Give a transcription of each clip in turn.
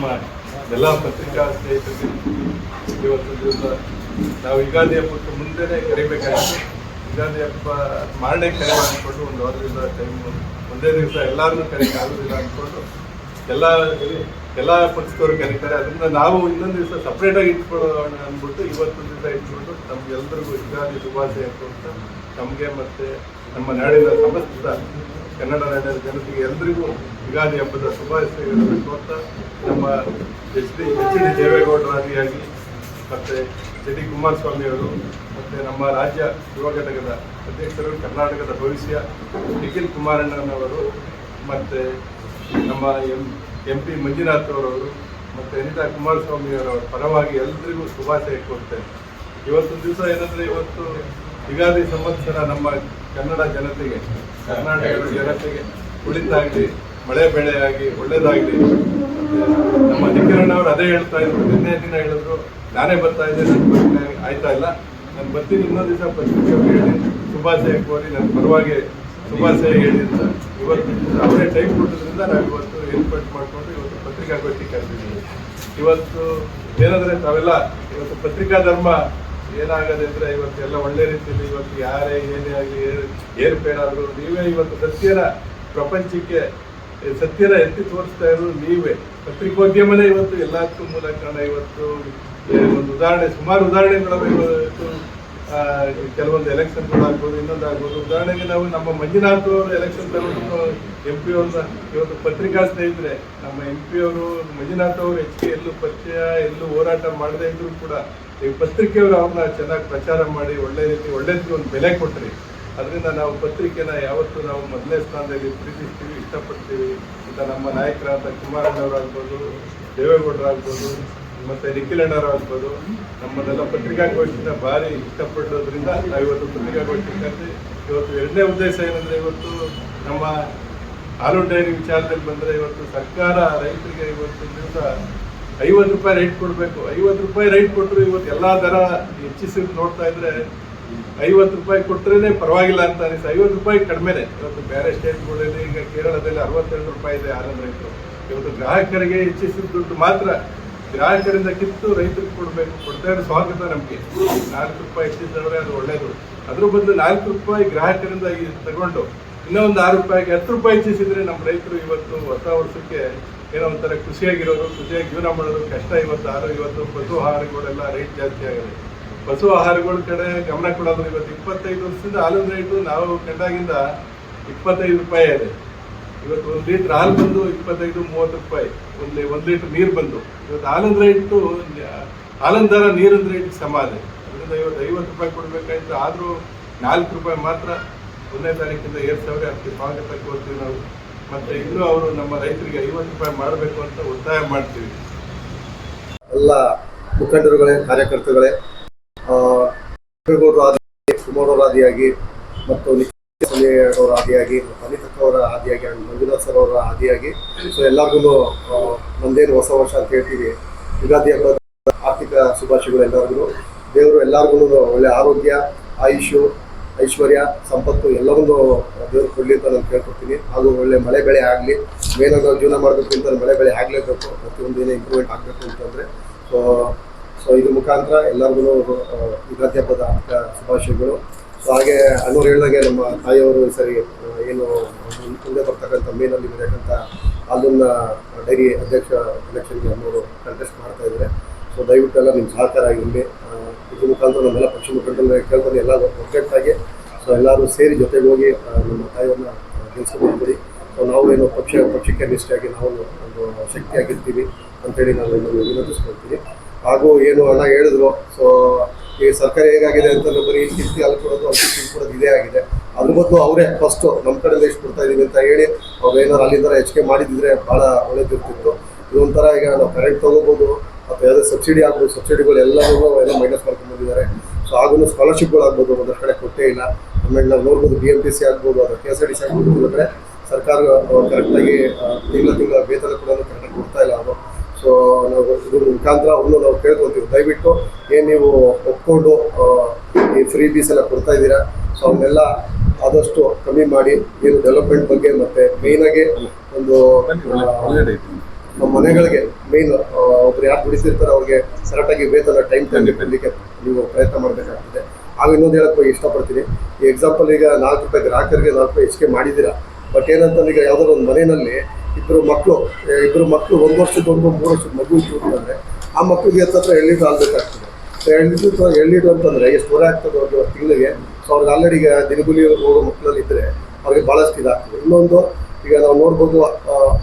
ನಮ್ಮ ಎಲ್ಲ ಪತ್ರಿಕಾ ಸ್ನೇಹಿತರಿಗೆ ಇವತ್ತು ದಿವಸ ನಾವು ಯುಗಾದಿ ಹಬ್ಬಕ್ಕೆ ಮುಂದೆನೇ ಕರಿಬೇಕಾಗಿತ್ತು ಯುಗಾದಿ ಹಬ್ಬ ಮಾರನೇ ಕರೆ ಮಾಡಿಕೊಂಡು ಒಂದು ವಾರದಿಂದ ಟೈಮ್ ಒಂದೇ ದಿವಸ ಎಲ್ಲರನ್ನೂ ಕರೆಯಕ್ಕೆ ಆಗೋದಿಲ್ಲ ಅಂದ್ಕೊಂಡು ಎಲ್ಲ ಎಲ್ಲ ಪತ್ರಿಕೆಯವರು ಕರೀತಾರೆ. ಅದರಿಂದ ನಾವು ಇನ್ನೊಂದು ದಿವಸ ಸಪ್ರೇಟಾಗಿ ಇಟ್ಕೊಳ್ಳೋಣ ಅಂದ್ಬಿಟ್ಟು ಇವತ್ತು ದಿವಸ ಇಟ್ಕೊಂಡು ನಮ್ಗೆಲ್ಲರಿಗೂ ಯುಗಾದಿ ಶುಭಾಶಯ ಅಂತ ನಮಗೆ ಮತ್ತು ನಮ್ಮ ನಾಡಿನ ಸಮಸ್ತ ಕನ್ನಡ ನಾಡಿನ ಜನತೆಗೆ ಎಲ್ರಿಗೂ ಯುಗಾದಿ ಹಬ್ಬದ ಶುಭಾಶಯಗಳನ್ನು ಕೋರ್ತಾ ನಮ್ಮ ಎಚ್ ಡಿ ಎಚ್ ಡಿ ದೇವೇಗೌಡರ ಆದಿಯಾಗಿ ಮತ್ತು ಎಚ್ ಡಿ ಕುಮಾರಸ್ವಾಮಿ ಅವರು ಮತ್ತು ನಮ್ಮ ರಾಜ್ಯ ಯುವ ಘಟಕದ ಅಧ್ಯಕ್ಷರು, ಕರ್ನಾಟಕದ ಭವಿಷ್ಯ ನಿಖಿಲ್ ಕುಮಾರಣ್ಣನವರು ಮತ್ತು ನಮ್ಮ ಎಂ ಎಂ ಪಿ ಮಂಜುನಾಥ್ ಅವರವರು ಮತ್ತು ಅನಿತಾ ಕುಮಾರಸ್ವಾಮಿ ಅವರ ಪರವಾಗಿ ಎಲ್ಲರಿಗೂ ಶುಭಾಶಯ ಕೋರ್ತೇನೆ. ಇವತ್ತು ದಿವಸ ಏನಂದರೆ ಇವತ್ತು ಯುಗಾದಿ ಸಂವತ್ಸರ ನಮ್ಮ ಕನ್ನಡ ಜನತೆಗೆ ಕರ್ನಾಟಕದ ಜನತೆಗೆ ಉಳಿತಾಗಲಿ ಮಳೆ ಬೆಳೆಯಾಗಿ ಒಳ್ಳೇದಾಗಲಿ. ನಮ್ಮ ಅವರು ಅದೇ ಹೇಳ್ತಾ ಇದ್ರು. ನಿನ್ನೆ ದಿನ ಹೇಳಿದ್ರು ನಾನೇ ಬರ್ತಾ ಇದ್ದೆ ನನ್ನ ಬರ್ತೀನಿ ಆಯ್ತಾ ಇಲ್ಲ. ನಾನು ಬರ್ತೀನಿ ಇನ್ನೊಂದು ದಿವಸ ಪತ್ರಿಕೆ ಹೇಳಿ ಶುಭಾಶಯ ಕೋರಿ ನನ್ನ ಪರವಾಗಿ ಶುಭಾಶಯ ಹೇಳಿ ಅಂತ. ಇವತ್ತು ಅವರೇ ಟೈಮ್ ಕೊಟ್ಟಿದ್ರಿಂದ ನಾವು ಇವತ್ತು ಏರ್ಪಾಟ್ ಮಾಡಿಕೊಂಡು ಇವತ್ತು ಪತ್ರಿಕಾಗೋಷ್ಠಿ ಕರೆದಿದ್ದೀವಿ. ಇವತ್ತು ಏನಂದ್ರೆ ತಾವೆಲ್ಲ ಇವತ್ತು ಪತ್ರಿಕಾ ಧರ್ಮ ಏನಾಗದೆ ಅಂದ್ರೆ ಇವತ್ತು ಎಲ್ಲ ಒಳ್ಳೆ ರೀತಿಯಲ್ಲಿ ಇವತ್ತು ಯಾರೇ ಏನೇ ಆಗಲಿ ಏರುಪೇರಾದ್ರು ನೀವೇ ಇವತ್ತು ಸತ್ಯರ ಪ್ರಪಂಚಕ್ಕೆ ಸತ್ಯನ ಎತ್ತಿ ತೋರಿಸ್ತಾ ಇರೋದು ನೀವೇ. ಪತ್ರಿಕೋದ್ಯಮನೇ ಇವತ್ತು ಎಲ್ಲದಕ್ಕೂ ಮೂಲ ಕಾರಣ ಇವತ್ತು ಒಂದು ಉದಾಹರಣೆ, ಸುಮಾರು ಉದಾಹರಣೆಗಳು ಇವತ್ತು ಕೆಲವೊಂದು ಎಲೆಕ್ಷನ್ಗಳಾಗ್ಬೋದು ಇನ್ನೊಂದು ಆಗ್ಬೋದು ಉದಾಹರಣೆಗೆ ನಾವು ನಮ್ಮ ಮಂಜುನಾಥ್ ಅವರು ಎಲೆಕ್ಷನ್ ಎಂ ಪಿ ಅವ್ರನ್ನ ಇವತ್ತು ಪತ್ರಿಕಾ ಸ್ನೇಹಿತರೆ, ನಮ್ಮ ಎಂ ಪಿ ಅವರು, ಮಂಜುನಾಥ್ ಅವರು ಹೆಚ್ಚಿಗೆ ಎಲ್ಲೂ ಪರಿಚಯ, ಎಲ್ಲೂ ಹೋರಾಟ ಮಾಡದೇ ಇದ್ರು ಕೂಡ ಈ ಪತ್ರಿಕೆಯವರು ಅವ್ರನ್ನ ಚೆನ್ನಾಗಿ ಪ್ರಚಾರ ಮಾಡಿ, ಒಳ್ಳೆ ರೀತಿ ಒಳ್ಳೇದಕ್ಕೆ ಒಂದು ಬೆಲೆ ಕೊಟ್ಟರಿ ಅದರಿಂದ ನಾವು ಪತ್ರಿಕೆನ ಯಾವತ್ತೂ ನಾವು ಮೊದಲನೇ ಸ್ಥಾನದಲ್ಲಿ ಪ್ರೀತಿಸ್ತೀವಿ, ಇಷ್ಟಪಡ್ತೀವಿ. ಅಂತ ನಮ್ಮ ನಾಯಕರಾದ ಕುಮಾರಣ್ಣವರಾಗ್ಬೋದು, ದೇವೇಗೌಡರಾಗ್ಬೋದು ಮತ್ತೆ ಆಗ್ಬೋದು. ನಮ್ಮದೆಲ್ಲ ಪತ್ರಿಕಾಗೋಷ್ಠಿನ ಭಾರಿ ಇಷ್ಟಪಡೋದ್ರಿಂದ ನಾವು ಇವತ್ತು ಪತ್ರಿಕಾಗೋಷ್ಠಿ ಕರೆದು ಇವತ್ತು ಎರಡನೇ ಉದ್ದೇಶ ಏನಂದ್ರೆ ಇವತ್ತು ನಮ್ಮ ಹಾಲು ಡೈರಿ ವಿಚಾರದಲ್ಲಿ ಬಂದರೆ ಇವತ್ತು ಸರ್ಕಾರ ರೈತರಿಗೆ ಇವತ್ತು ದಿವಸ ಐವತ್ತು ರೂಪಾಯಿ ರೈಟ್ ಕೊಡಬೇಕು. ಐವತ್ತು ರೂಪಾಯಿ ರೈಟ್ ಕೊಟ್ಟರು ಇವತ್ತು ಎಲ್ಲ ದರ ಹೆಚ್ಚಿಸಿ ನೋಡ್ತಾ ಇದ್ರೆ ಐವತ್ತು ರೂಪಾಯಿ ಕೊಟ್ಟರೇನೆ ಪರವಾಗಿಲ್ಲ ಅಂತ ಅನಿಸ್ತು. ಐವತ್ತು ರೂಪಾಯಿ ಕಡಿಮೆನೆ. ಇವತ್ತು ಬೇರೆ ಸ್ಟೇಟ್ಗಳಲ್ಲಿ ಈಗ ಕೇರಳದಲ್ಲಿ ಅರವತ್ತೆರಡು ರೂಪಾಯಿ ಇದೆ ಹಾಲಿನ ರೈತರು ಇವತ್ತು ಗ್ರಾಹಕರಿಗೆ ಹೆಚ್ಚಿಸಿದ ದುಡ್ಡು ಮಾತ್ರ ಗ್ರಾಹಕರಿಂದ ಕಿತ್ತು ರೈತರಿಗೆ ಕೊಡಬೇಕು, ಕೊಡ್ತಾ ಇರೋ ಸ್ವಾಗತ ನಮಗೆ. ನಾಲ್ಕು ರೂಪಾಯಿ ಹೆಚ್ಚಿದ್ರೆ ಅದು ಒಳ್ಳೇದು. ಅದ್ರ ಬದಲು ನಾಲ್ಕು ರೂಪಾಯಿ ಗ್ರಾಹಕರಿಂದ ತಗೊಂಡು ಇನ್ನೂ ಒಂದು ಆರು ರೂಪಾಯಿಗೆ ಹತ್ತು ರೂಪಾಯಿ ಹೆಚ್ಚಿಸಿದ್ರೆ ನಮ್ಮ ರೈತರು ಇವತ್ತು ಹೊಸ ವರ್ಷಕ್ಕೆ ಏನೋ ಒಂಥರ ಖುಷಿಯಾಗಿರೋರು, ಖುಷಿಯಾಗಿ ಜೀವನ ಮಾಡೋದು ಕಷ್ಟ ಇವತ್ತು ಆರು ಇವತ್ತು ಪಶು ಆಹಾರಗಳೆಲ್ಲ ರೇಟ್ ಜಾಸ್ತಿ ಆಗಿದೆ. ಪಶು ಆಹಾರಗಳ ಕಡೆ ಗಮನ ಕೊಡೋದು ಇವತ್ತು ಇಪ್ಪತ್ತೈದು ವರ್ಷದಿಂದ ಹಾಲಿನ ರೇಟು ನಾವು ಕಂಡಾಗಿಂದ ಇಪ್ಪತ್ತೈದು ರೂಪಾಯಿ ಇದೆ. ಇವತ್ತು ಒಂದು ಲೀಟರ್ ಹಾಲು ಬಂದು ಇಪ್ಪತ್ತೈದು, ಮೂವತ್ತು ರೂಪಾಯಿ. ಒಂದು ಒಂದು ಲೀಟರ್ ನೀರು ಬಂದು. ಇವತ್ತು ಹಾಲಿನ ರೇಟು ಹಾಲಿನ ದರ ನೀರಿನ ರೇಟ್ ಸಮ ಇದೆ ಅದರಿಂದ ಇವತ್ತು ಐವತ್ತು ರೂಪಾಯಿ ಕೊಡಬೇಕಾಯ್ತು. ಆದರೂ ನಾಲ್ಕು ರೂಪಾಯಿ ಮಾತ್ರ ಒಂದನೇ ತಾರೀಕಿಂದ ಏರ್ಸವ್ರೆ ಅದಕ್ಕೆ ಸ್ವಾಗತ ಕೊಡ್ತೀವಿ ನಾವು. ಮತ್ತೆ ಇನ್ನೂ ಅವರು ನಮ್ಮ ರೈತರಿಗೆ ಐವತ್ತು ರೂಪಾಯಿ ಮಾಡಬೇಕು ಅಂತ ಒತ್ತಾಯ ಮಾಡ್ತೀವಿ. ಎಲ್ಲ ಮುಖಂಡರುಗಳೇ, ಕಾರ್ಯಕರ್ತರುಗಳೇ ಸುಮಾರು ಆದಿಯಾಗಿ ಮತ್ತು ಅವರ ಆದಿಯಾಗಿ ಅನಿತಕ್ಕ ಅವರ ಆದಿಯಾಗಿ ಆ್ಯಂಡ್ ಮಂಜುನಾಥ್ ಸರ್ ಅವರ ಆದಿಯಾಗಿ. ಸೊ ಎಲ್ಲರಿಗೂ ನಮ್ದೇನು ಹೊಸ ವರ್ಷ ಅಂತ ಹೇಳ್ತೀವಿ. ಯುಗಾದಿ ಹಬ್ಬದ ಆರ್ಥಿಕ ಶುಭಾಶಯಗಳು ಎಲ್ಲರಿಗೂ ದೇವರು ಎಲ್ಲರಿಗೂ ಒಳ್ಳೆ ಆರೋಗ್ಯ ಆಯುಷು ಐಶ್ವರ್ಯ, ಸಂಪತ್ತು ಎಲ್ಲವನ್ನೂ ದೇವರು ಕೊಡಲಿ ಅಂತ ನಾನು ಕೇಳ್ಕೊತೀನಿ ಹಾಗೂ ಒಳ್ಳೆ ಮಳೆ ಬೆಳೆ ಆಗಲಿ ಮೇಲಾಗಿ ನಾವು ಜೀವನ ಮಾಡಬೇಕು ಅಂತ ಮಳೆ ಬೆಳೆ ಆಗಲೇಬೇಕು. ಪ್ರತಿಯೊಂದು ಏನೇ ಇಂಪ್ರೂವ್ಮೆಂಟ್ ಆಗಬೇಕು ಅಂತಂದರೆ ಸೊ ಸೊ ಇದ್ರ ಮುಖಾಂತರ ಎಲ್ಲರಿಗೂ ಯುಗಾದಿ ಹಬ್ಬದ ಆರ್ಥಿಕ ಶುಭಾಶಯಗಳು. ಹಾಗೆ ಅನ್ನೋರು ಹೇಳಿದಾಗೆ ನಮ್ಮ ತಾಯಿಯವರು ಸರಿ ಏನು ಮುಂದೆ ಬರ್ತಕ್ಕಂಥ ಮೇನಲ್ಲಿ ಇರತಕ್ಕಂಥ ಹಾಲನ್ನ ಡೈರಿ ಅಧ್ಯಕ್ಷ ಎಲೆಕ್ಷನ್ಗೆ ಅನ್ನೋರು ಕಂಟೆಸ್ಟ್ ಮಾಡ್ತಾ ಇದ್ದಾರೆ. ಸೊ ದಯವಿಟ್ಟು ಎಲ್ಲ ನಿಮ್ಮ ಸಹಕಾರ ಇಲ್ಲಿ ಇದ್ರ ಮುಖಾಂತರ ನಮ್ಮೆಲ್ಲ ಪಕ್ಷ ಮುಖಂಡರನ್ನ ಕೇಳ್ಕೊಂಡು ಎಲ್ಲ ಆಗಿ ಸೊ ಎಲ್ಲರೂ ಸೇರಿ ಜೊತೆಗೆ ಹೋಗಿ ನಮ್ಮ ತಾಯಿಯವ್ರನ್ನ ಗೆಲ್ಸ್ಕೊಂಡು ಸೊ ನಾವು ಏನು ಪಕ್ಷ, ಪಕ್ಷಕ್ಕೆ ನಿಷ್ಠೆಯಾಗಿ ನಾವು ಒಂದು ಶಕ್ತಿಯಾಗಿರ್ತೀವಿ ಅಂತೇಳಿ ನಾನು ವಿನಂತಿಸ್ಕೊಳ್ತೀನಿ ಹಾಗೂ ಏನು ಅಣ್ಣ ಹೇಳಿದ್ರು ಸೊ ಈ ಸರ್ಕಾರ ಹೇಗಾಗಿದೆ ಅಂತಂದ್ರೆ ಬರೀ ಕಿತ್ತಿ ಅಲ್ಲಿ ಕೊಡೋದು ಅಲ್ಲಿ ಕೊಡೋದು ಇದೇ ಆಗಿದೆ. ಅದ್ರ ಬದಲು ಅವರೇ ಫಸ್ಟು ನಮ್ಮ ಕಡೆಯಿಂದ ಎಷ್ಟು ಕೊಡ್ತಾ ಇದೀವಿ ಅಂತ ಹೇಳಿ ಅವ್ರು ಏನಾರು ಅಲ್ಲಿಂದ ಹೆಚ್ಚಿಗೆ ಮಾಡಿದಿದ್ರೆ ಭಾಳ ಒಳ್ಳೇದಿರ್ತಿತ್ತು. ಇದೊಂಥರ ಈಗ ನಾವು ಕರೆಂಟ್ ತೊಗೋಬೋದು, ಮತ್ತು ಯಾವುದೇ ಸಬ್ಸಿಡಿ ಆಗ್ಬೋದು ಸಬ್ಸಿಡಿಗಳು ಎಲ್ಲರೂ ಎಲ್ಲ ಮೈನಸ್ ಮಾಡ್ಕೊಂಡು ಬಂದಿದ್ದಾರೆ. ಸೊ ಆಗೂ ಸ್ಕಾಲರ್ಶಿಪ್ಗಳು ಆಗ್ಬೋದು ಒಂದರ ಕಡೆ ಕೊಟ್ಟೇ ಇಲ್ಲ. ಆಮೇಲೆ ನಾವು ನೋಡ್ಬೋದು ಬಿ ಎಂ ಟಿ ಸಿ ಆಗ್ಬೋದು, ಅಥವಾ K S R D C ಆಗ್ಬೋದು ಕಡೆ ಸರ್ಕಾರ ಕರೆಕ್ಟಾಗಿ ತಿಂಗಳ ತಿಂಗಳ ವೇತನ ಕೂಡ ಕರೆಕ್ಟಾಗಿ ಕೊಡ್ತಾ ಇಲ್ಲ. ಸೊ ನಾವು ಇದ್ರ ಮುಖಾಂತರ ಅವನು ನಾವು ಕೇಳ್ಕೊತೀವಿ ದಯವಿಟ್ಟು ಏನು ನೀವು ಒಪ್ಕೊಂಡು ಈ ಫ್ರೀ ಬೀಸ್ ಎಲ್ಲ ಕೊಡ್ತಾ ಇದ್ದೀರಾ? ಸೊ ಅವನ್ನೆಲ್ಲ ಆದಷ್ಟು ಕಮ್ಮಿ ಮಾಡಿ ಏನು ಡೆವಲಪ್ಮೆಂಟ್ ಬಗ್ಗೆ ಮತ್ತೆ ಮೇಯ್ನಾಗಿ ಒಂದು ಮನೆಗಳಿಗೆ ಮೇನ್ ಒಬ್ರು ಯಾರು ಬಿಡಿಸಿರ್ತಾರೆ ಅವ್ರಿಗೆ ಕರೆಕ್ಟಾಗಿ ವೇತನ ಟೈಮ್ ಟೈಮ್ಗೆ ಬರಲಿಕ್ಕೆ ನೀವು ಪ್ರಯತ್ನ ಮಾಡಬೇಕಾಗ್ತದೆ. ಆಗ ಇನ್ನೊಂದು ಹೇಳಕ್ಕೆ ಇಷ್ಟಪಡ್ತೀನಿ. ಈ ಎಕ್ಸಾಂಪಲ್ ಈಗ ನಾಲ್ಕು ರೂಪಾಯಿ ಗ್ರಾಹಕರಿಗೆ ನಾಲ್ಕು ರೂಪಾಯಿ ಹೆಚ್ಚಿಗೆ ಮಾಡಿದ್ದೀರಾ. ಬಟ್ ಏನಂತಂದ್ರೆ ಈಗ ಯಾವುದಾದ್ರು ಒಂದು ಮನೆಯಲ್ಲಿ ಇಬ್ಬರು ಮಕ್ಕಳು ಇಬ್ಬರು ಮಕ್ಕಳು ಒಂದು ವರ್ಷದ ಒಂದು, ಮೂರು ವರ್ಷದ ಮಗು ಇತ್ತು ಆ ಮಕ್ಕಳಿಗೆ ಹತ್ರ ಎಳ್ನೀರು ಹಾಲ್ಬೇಕಾಗ್ತದೆ ಲೀಟ್ರ್ ಎಳ್ಳು ಅಂತಂದ್ರೆ ಎಷ್ಟು ಹೊರ ಆಗ್ತದೆ ಒಂದು ತಿಂಗಳಿಗೆ? ಸೊ ಅವ್ರಿಗೆ ಆಲ್ರೆಡಿ ಈಗ ದಿನಗೂಲಿ ಹೋಗೋ ಮಕ್ಕಳಲ್ಲಿ ಇದ್ದರೆ ಅವ್ರಿಗೆ ಭಾಳಷ್ಟು ಇದಾಗ್ತದೆ. ಇನ್ನೊಂದು, ಈಗ ನಾವು ನೋಡ್ಬೋದು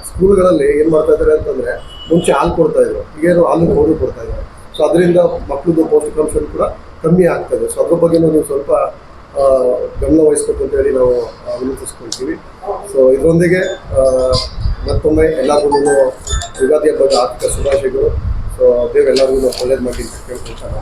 ಸ್ಕೂಲ್ಗಳಲ್ಲಿ ಏನು ಮಾಡ್ತಾ ಇದ್ದಾರೆ ಅಂತಂದ್ರೆ ಮುಂಚೆ ಹಾಲು ಕೊಡ್ತಾ ಇದ್ರು. ಈಗೇನು ಹಾಲು ಕೊಡ್ತಾ ಇದ್ದಾರೆ ಸೊ ಅದರಿಂದ ಮಕ್ಕಳದ್ದು ಪೌಷ್ಟಿಕಾಂಶ ಕೂಡ ಕಮ್ಮಿ ಆಗ್ತದೆ ಸೊ ಅದ್ರ ಬಗ್ಗೆ ನೀವು ಸ್ವಲ್ಪ ಗಮನ ವಹಿಸ್ಬೇಕು ಅಂತೇಳಿ ನಾವು ವಿನಂತಿಸ್ಕೊಳ್ತೀವಿ. ಸೊ ಇದರೊಂದಿಗೆ ಮತ್ತೊಮ್ಮೆ ಎಲ್ಲರಿಗೂ ಯುಗಾದಿ ಹಬ್ಬದ ಆರ್ಥಿಕ ಶುಭಾಶಯಗಳು. ಸೊ ದೇವ್ರು ಎಲ್ಲರಿಗೂ ಒಳ್ಳೇದು ಮಾಡಿ ಕೇಳ್ಕೊಳ್ತಾರೆ